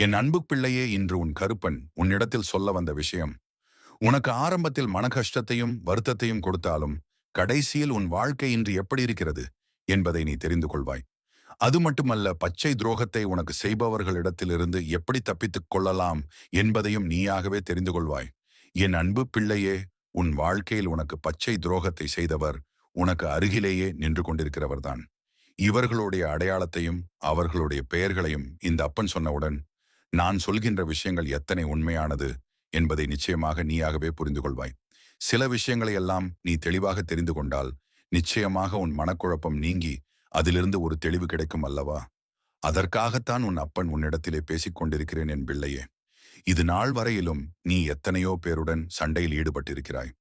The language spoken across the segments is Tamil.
என் அன்பு பிள்ளையே இன்று உன் கருப்பன் உன்னிடத்தில் சொல்ல வந்த விஷயம். உனக்கு ஆரம்பத்தில் மன கஷ்டத்தையும் வருத்தத்தையும் கொடுத்தாலும் கடைசியில் உன் வாழ்க்கை இன்று எப்படி இருக்கிறது என்பதை நீ தெரிந்து கொள்வாய். அது மட்டுமல்ல பச்சை துரோகத்தை உனக்கு செய்பவர்களிடத்திலிருந்து எப்படி தப்பித்துக் கொள்ளலாம் என்பதையும் நீயாகவே தெரிந்து கொள்வாய். என் அன்பு பிள்ளையே உன் வாழ்க்கையில் உனக்கு பச்சை துரோகத்தை செய்தவர் உனக்கு அருகிலேயே நின்று கொண்டிருக்கிறவர்தான். இவர்களுடைய அடையாளத்தையும் அவர்களுடைய பெயர்களையும் இந்த அப்பன் சொன்னவுடன் நான் சொல்கின்ற விஷயங்கள் எத்தனை உண்மையானது என்பதை நிச்சயமாக நீயாகவே புரிந்து கொள்வாய் சில விஷயங்களை எல்லாம் நீ தெளிவாக தெரிந்து கொண்டால் நிச்சயமாக உன் மனக்குழப்பம் நீங்கி அதிலிருந்து ஒரு தெளிவு கிடைக்கும் அல்லவா? அதற்காகத்தான் உன் அப்பன் உன்னிடத்திலே பேசிக் கொண்டிருக்கிறேன் என் பிள்ளையே. இது நாள் வரையிலும் நீ எத்தனையோ பேருடன் சண்டையில் ஈடுபட்டிருக்கிறாய்.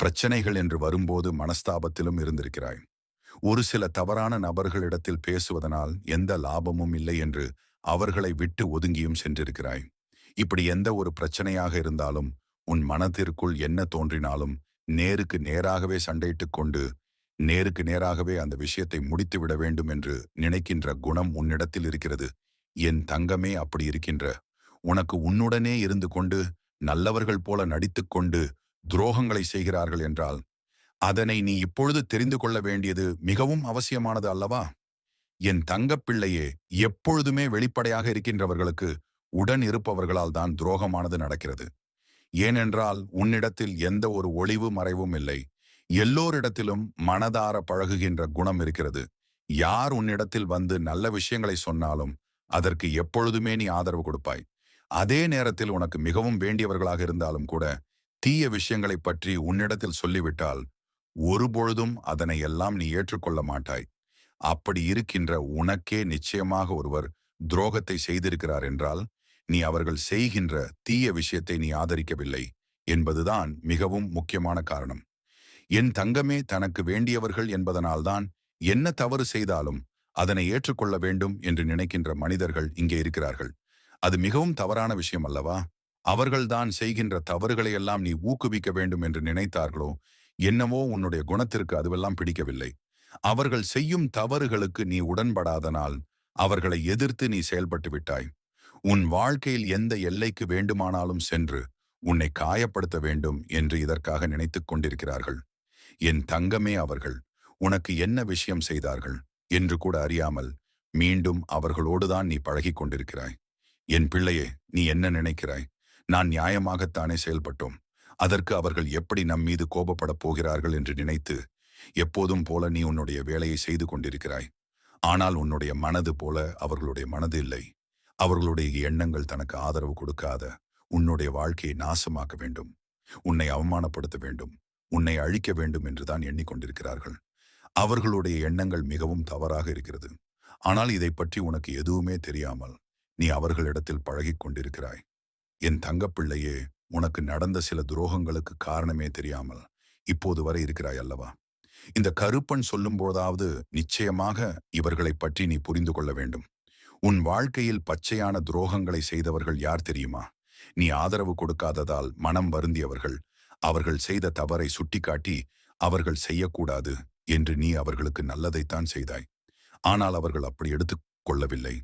பிரச்சனைகள் என்று வரும்போது மனஸ்தாபத்திலும் இருந்திருக்கிறாய். ஒரு சில தவறான நபர்களிடத்தில் பேசுவதனால் எந்த லாபமும் இல்லை என்று அவர்களை விட்டு ஒதுங்கியும் சென்றிருக்கிறாய். இப்படி எந்த ஒரு பிரச்சனையாக இருந்தாலும் உன் மனத்திற்குள் என்ன தோன்றினாலும் நேருக்கு நேராகவே சண்டையிட்டுக் கொண்டு நேருக்கு நேராகவே அந்த விஷயத்தை முடித்துவிட வேண்டும் என்று நினைக்கின்ற குணம் உன்னிடத்தில் இருக்கிறது. என் தங்கமே அப்படி இருக்கின்ற. உனக்கு உன்னுடனே இருந்து கொண்டு நல்லவர்கள் போல நடித்துக்கொண்டு துரோகங்களை செய்கிறார்கள் என்றால் அதனை நீ இப்பொழுது தெரிந்து கொள்ள வேண்டியது மிகவும் அவசியமானது அல்லவா? என் தங்கப்பிள்ளையே எப்பொழுதுமே வெளிப்படையாக இருக்கின்றவர்களுக்கு உடன் இருப்பவர்களால் தான் துரோகமானது நடக்கிறது. ஏனென்றால் உன்னிடத்தில் எந்த ஒரு ஒளிவு மறைவும் இல்லை. எல்லோரிடத்திலும் மனதார பழகுகின்ற குணம் இருக்கிறது. யார் உன்னிடத்தில் வந்து நல்ல விஷயங்களை சொன்னாலும் அதற்கு எப்பொழுதுமே நீ ஆதரவு கொடுப்பாய். அதே நேரத்தில் உனக்கு மிகவும் வேண்டியவர்களாக இருந்தாலும் கூட தீய விஷயங்களை பற்றி உன்னிடத்தில் சொல்லிவிட்டால் ஒருபொழுதும் அதனை எல்லாம் நீ ஏற்றுக்கொள்ள மாட்டாய். அப்படி இருக்கின்ற உனக்கே நிச்சயமாக ஒருவர் துரோகத்தை செய்திருக்கிறார் என்றால் நீ அவர்கள் செய்கின்ற தீய விஷயத்தை நீ ஆதரிக்கவில்லை என்பதுதான் மிகவும் முக்கியமான காரணம். என் தங்கமே தனக்கு வேண்டியவர்கள் என்பதனால்தான் என்ன தவறு செய்தாலும் அதனை ஏற்றுக்கொள்ள வேண்டும் என்று நினைக்கின்ற மனிதர்கள் இங்கே இருக்கிறார்கள். அது மிகவும் தவறான விஷயம் அல்லவா? அவர்கள்தான் செய்கின்ற தவறுகளை எல்லாம் நீ ஊக்குவிக்க வேண்டும் என்று நினைத்தார்களோ என்னவோ உன்னுடைய குணத்திற்கு அதுவெல்லாம் பிடிக்கவில்லை. அவர்கள் செய்யும் தவறுகளுக்கு நீ உடன்படாதனால் அவர்களை எதிர்த்து நீ செயல்பட்டு விட்டாய். உன் வாழ்க்கையில் எந்த எல்லைக்கு வேண்டுமானாலும் சென்று உன்னை காயப்படுத்த வேண்டும் என்று இதற்காக நினைத்துக் கொண்டிருக்கிறார்கள். என் தங்கமே அவர்கள் உனக்கு என்ன விஷயம் செய்தார்கள் என்று கூட அறியாமல் மீண்டும் அவர்களோடுதான் நீ பழகிக் கொண்டிருக்கிறாய். என் பிள்ளையே நீ என்ன நினைக்கிறாய்? நான் நியாயமாகத்தானே செயல்பட்டோம். அதற்கு அவர்கள் எப்படி நம் மீது கோபப்படப் போகிறார்கள் என்று நினைத்து எப்போதும் போல நீ உன்னுடைய வேலையை செய்து கொண்டிருக்கிறாய். ஆனால் உன்னுடைய மனது போல அவர்களுடைய மனது இல்லை. அவர்களுடைய எண்ணங்கள் தனக்கு ஆதரவு கொடுக்காத உன்னுடைய வாழ்க்கையை நாசமாக்க வேண்டும். உன்னை அவமானப்படுத்த வேண்டும். உன்னை அழிக்க வேண்டும் என்றுதான் எண்ணிக்கொண்டிருக்கிறார்கள். அவர்களுடைய எண்ணங்கள் மிகவும் தவறாக இருக்கிறது. ஆனால் இதை பற்றி உனக்கு எதுவுமே தெரியாமல் நீ அவர்களிடத்தில் பழகிக் கொண்டிருக்கிறாய். என் தங்கப்பிள்ளையே உனக்கு நடந்த சில துரோகங்களுக்கு காரணமே தெரியாமல் இப்போது வரை இருக்கிறாய் அல்லவா? இந்த கருப்பன் சொல்லும் போதாவது நிச்சயமாக இவர்களை பற்றி நீ புரிந்து கொள்ள வேண்டும். உன் வாழ்க்கையில் பச்சையான துரோகங்களை செய்தவர்கள் யார் தெரியுமா? நீ ஆதரவு கொடுக்காததால் மனம் வருந்தியவர்கள். அவர்கள் செய்த தவறை சுட்டிக்காட்டி அவர்கள் செய்யக்கூடாது என்று நீ அவர்களுக்கு நல்லதைத்தான் செய்தாய். ஆனால் அவர்கள் அப்படி எடுத்துக் கொள்ளவில்லை.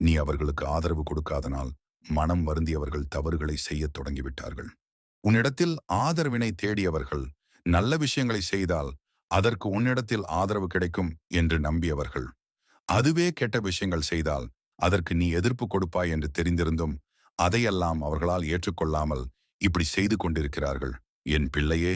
நீ அவர்களுக்கு ஆதரவு கொடுக்காதனால் மனம் வருந்தியவர்கள் தவறுகளை செய்யத் தொடங்கிவிட்டார்கள். உன்னிடத்தில் ஆதரவினை தேடியவர்கள் நல்ல விஷயங்களை செய்தால் அதற்கு உன்னிடத்தில் ஆதரவு கிடைக்கும் என்று நம்பியவர்கள். அதுவே கெட்ட விஷயங்கள் செய்தால் அதற்கு நீ எதிர்ப்பு கொடுப்பாய் என்று தெரிந்திருந்தும் அதையெல்லாம் அவர்களால் ஏற்றுக்கொள்ளாமல் இப்படி செய்து கொண்டிருக்கிறார்கள். என் பிள்ளையே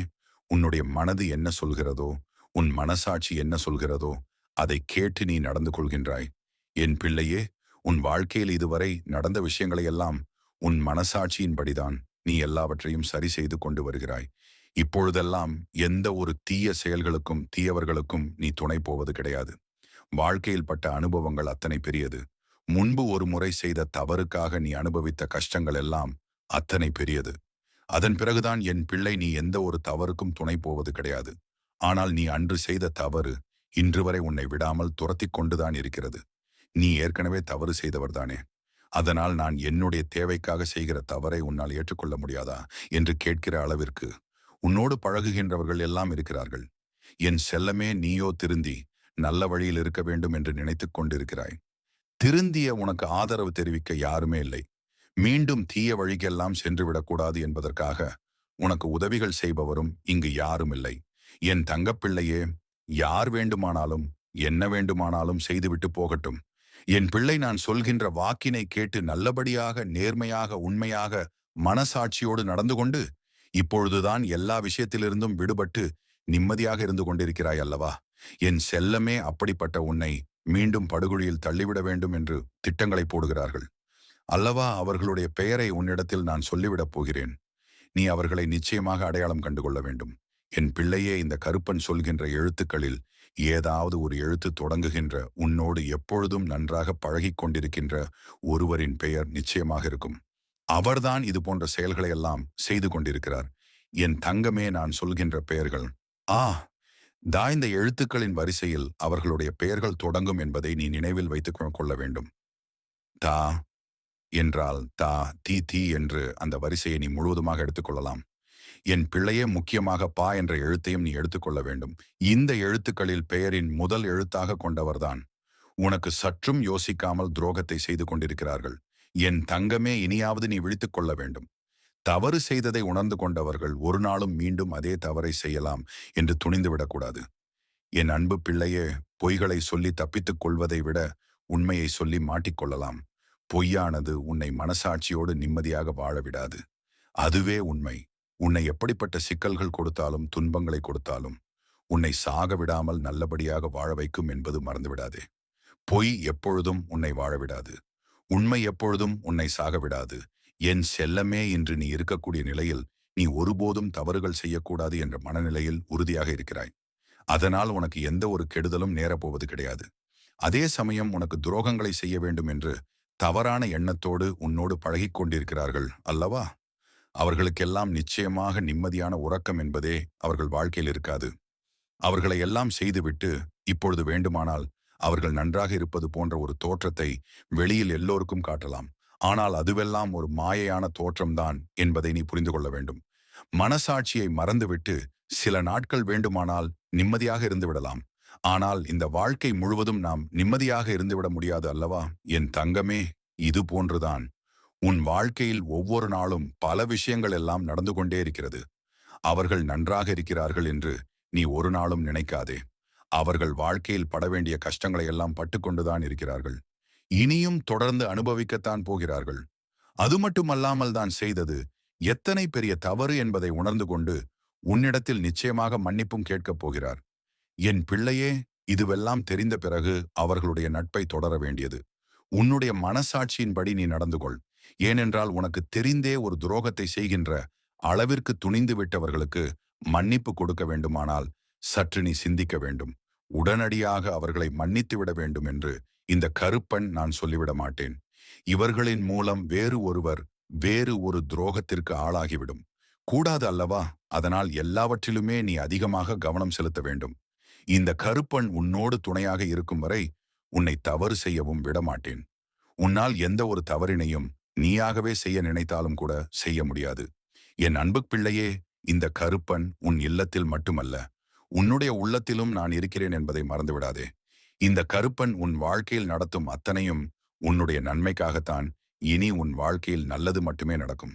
உன்னுடைய மனது என்ன சொல்கிறதோ உன் மனசாட்சி என்ன சொல்கிறதோ அதை கேட்டு நீ நடந்து கொள்கின்றாய். என் பிள்ளையே உன் வாழ்க்கையில் இதுவரை நடந்த விஷயங்களையெல்லாம் உன் மனசாட்சியின்படிதான் நீ எல்லாவற்றையும் சரி செய்து கொண்டு வருகிறாய். இப்பொழுதெல்லாம் எந்த ஒரு தீய செயல்களுக்கும் தீயவர்களுக்கும் நீ துணை போவது கிடையாது. வாழ்க்கையில் பட்ட அனுபவங்கள் அத்தனை பெரியது. முன்பு ஒரு முறை செய்த தவறுக்காக நீ அனுபவித்த கஷ்டங்கள் எல்லாம் அத்தனை பெரியது. அதன் பிறகுதான் என் பிள்ளை நீ எந்த ஒரு தவறுக்கும் துணை போவது கிடையாது. ஆனால் நீ அன்று செய்த தவறு இன்று வரை உன்னை விடாமல் துரத்தி கொண்டுதான் இருக்கிறது. நீ ஏற்கனவே தவறு செய்தவர்தானே. அதனால் நான் என்னுடைய தேவைக்காக செய்கிற தவறை உன்னால் ஏற்றுக்கொள்ள முடியாதா? என்று கேட்கிற அளவிற்கு உன்னோடு பழகுகின்றவர்கள் எல்லாம் இருக்கிறார்கள். என் செல்லமே நீயோ திருந்தி நல்ல வழியில் இருக்க வேண்டும் என்று நினைத்துக் கொண்டிருக்கிறாய். திருந்திய உனக்கு ஆதரவு தெரிவிக்க யாருமே இல்லை. மீண்டும் தீய வழிக்கெல்லாம் சென்றுவிடக்கூடாது என்பதற்காக உனக்கு உதவிகள் செய்பவரும் இங்கு யாரும் இல்லை. என் தங்கப்பிள்ளையே யார் வேண்டுமானாலும் என்ன வேண்டுமானாலும் செய்துவிட்டு போகட்டும். என் பிள்ளை நான் சொல்கின்ற வாக்கினை கேட்டு நல்லபடியாக நேர்மையாக உண்மையாக மனசாட்சியோடு நடந்து கொண்டு இப்பொழுதுதான் எல்லா விஷயத்திலிருந்தும் விடுபட்டு நிம்மதியாக இருந்து கொண்டிருக்கிறாய் அல்லவா? என் செல்லமே அப்படிப்பட்ட உன்னை மீண்டும் படுகொழியில் தள்ளிவிட வேண்டும் என்று திட்டங்களை போடுகிறார்கள். அல்லவா அவர்களுடைய பெயரை உன்னிடத்தில் நான் சொல்லிவிடப் போகிறேன். நீ அவர்களை நிச்சயமாக அடையாளம் கண்டுகொள்ள வேண்டும். என் பிள்ளையே இந்த கருப்பன் சொல்கின்ற எழுத்துக்களில் ஏதாவது ஒரு எழுத்து தொடங்குகின்ற உன்னோடு எப்பொழுதும் நன்றாக பழகிக் கொண்டிருக்கின்ற ஒருவரின் பெயர் நிச்சயமாக இருக்கும். அவர்தான் இது போன்ற செயல்களை எல்லாம் செய்து கொண்டிருக்கிறார். என் தங்கமே நான் சொல்கின்ற பெயர்கள். ஆ தாய்ந்த இந்த எழுத்துக்களின் வரிசையில் அவர்களுடைய பெயர்கள் தொடங்கும் என்பதை நீ நினைவில் வைத்துக் கொள்ள வேண்டும். தா என்றால் தா தி தி என்று அந்த வரிசையை நீ முழுவதுமாக எடுத்துக்கொள்ளலாம் என் பிள்ளையே முக்கியமாக பா என்ற எழுத்தையும் நீ எடுத்துக்கொள்ள வேண்டும். இந்த எழுத்துக்களில் பெயரின் முதல் எழுத்தாக கொண்டவர்தான். உனக்கு சற்றும் யோசிக்காமல் துரோகத்தை செய்து கொண்டிருக்கிறார்கள். என் தங்கமே இனியாவது நீ விழித்துக் கொள்ள வேண்டும். தவறு செய்ததை உணர்ந்து கொண்டவர்கள் ஒரு நாளும் மீண்டும் அதே தவறை செய்யலாம் என்று துணிந்துவிடக்கூடாது என் அன்பு பிள்ளையே பொய்களை சொல்லி தப்பித்துக் கொள்வதை விட உண்மையை சொல்லி மாட்டிக்கொள்ளலாம் பொய்யானது உன்னை மனசாட்சியோடு நிம்மதியாக வாழ விடாது. அதுவே உண்மை. உன்னை எப்படிப்பட்ட சிக்கல்கள் கொடுத்தாலும் துன்பங்களை கொடுத்தாலும் உன்னை சாக விடாமல் நல்லபடியாக வாழ வைக்கும் என்பது மறந்துவிடாதே. பொய் எப்பொழுதும் உன்னை வாழ விடாது. உண்மை எப்பொழுதும் உன்னை சாக விடாது. என் செல்லமே இன்று நீ இருக்கக்கூடிய நிலையில் நீ ஒருபோதும் தவறுகள் செய்யக்கூடாது என்ற மனநிலையில் உறுதியாக இருக்கிறாய். அதனால் உனக்கு எந்த ஒரு கெடுதலும் நேரப்போவது கிடையாது. அதே சமயம் உனக்கு துரோகங்களை செய்ய வேண்டும் என்று தவறான எண்ணத்தோடு உன்னோடு பழகி கொண்டிருக்கிறார்கள் அல்லவா? அவர்களுக்கெல்லாம் நிச்சயமாக நிம்மதியான உறக்கம் என்பதே அவர்கள் வாழ்க்கையில் இருக்காது. அவர்களை எல்லாம் செய்துவிட்டு இப்பொழுது வேண்டுமானால் அவர்கள் நன்றாக இருப்பது போன்ற ஒரு தோற்றத்தை வெளியில் எல்லோருக்கும் காட்டலாம். ஆனால் அதுவெல்லாம் ஒரு மாயையான தோற்றம்தான் என்பதை நீ புரிந்து கொள்ள வேண்டும். மனசாட்சியை மறந்துவிட்டு சில நாட்கள் வேண்டுமானால் நிம்மதியாக இருந்து விடலாம். ஆனால் இந்த வாழ்க்கை முழுவதும் நாம் நிம்மதியாக இருந்துவிட முடியாது அல்லவா? என் தங்கமே இது போன்றுதான். உன் வாழ்க்கையில் ஒவ்வொரு நாளும் பல விஷயங்கள் எல்லாம் நடந்து கொண்டே இருக்கிறது. அவர்கள் நன்றாக இருக்கிறார்கள் என்று நீ ஒரு நாளும் நினைக்காதே. அவர்கள் வாழ்க்கையில் பட வேண்டிய கஷ்டங்களை எல்லாம் பட்டுக்கொண்டுதான் இருக்கிறார்கள். இனியும் தொடர்ந்து அனுபவிக்கத்தான் போகிறார்கள். அது மட்டுமல்லாமல் தான் செய்தது எத்தனை பெரிய தவறு என்பதை உணர்ந்து கொண்டு உன்னிடத்தில் நிச்சயமாக மன்னிப்பும் கேட்கப் போகிறார். என் பிள்ளையே இதுவெல்லாம் தெரிந்த பிறகு அவர்களுடைய நட்பை தொடர வேண்டியது. உன்னுடைய மனசாட்சியின்படி நீ நடந்து கொள். ஏனென்றால் உனக்கு தெரிந்தே ஒரு துரோகத்தை செய்கின்ற அளவிற்கு துணிந்து விட்டவர்களுக்கு மன்னிப்பு கொடுக்க வேண்டுமானால் சற்று நீ சிந்திக்க வேண்டும். உடனடியாக அவர்களை மன்னித்துவிட வேண்டும் என்று இந்த கருப்பன் நான் சொல்லிவிட மாட்டேன். இவர்களின் மூலம் வேறு ஒருவர் வேறு ஒரு துரோகத்திற்கு ஆளாகிவிடும். கூடாது அல்லவா? அதனால் எல்லாவற்றிலுமே நீ அதிகமாக கவனம் செலுத்த வேண்டும். இந்த கருப்பன் உன்னோடு துணையாக இருக்கும் வரை உன்னை தவறு செய்யவும் விடமாட்டேன் உன்னால் எந்த ஒரு தவறினையும் நீயாகவே செய்ய நினைத்தாலும் கூட செய்ய முடியாது. என் அன்பு பிள்ளையே இந்த கருப்பன் உன் இல்லத்தில் மட்டுமல்ல. உன்னுடைய உள்ளத்திலும் நான் இருக்கிறேன் என்பதை மறந்துவிடாதே. இந்த கருப்பன் உன் வாழ்க்கையில் நடத்தும் அத்தனையும் உன்னுடைய நன்மைக்காகத்தான். இனி உன் வாழ்க்கையில் நல்லது மட்டுமே நடக்கும்.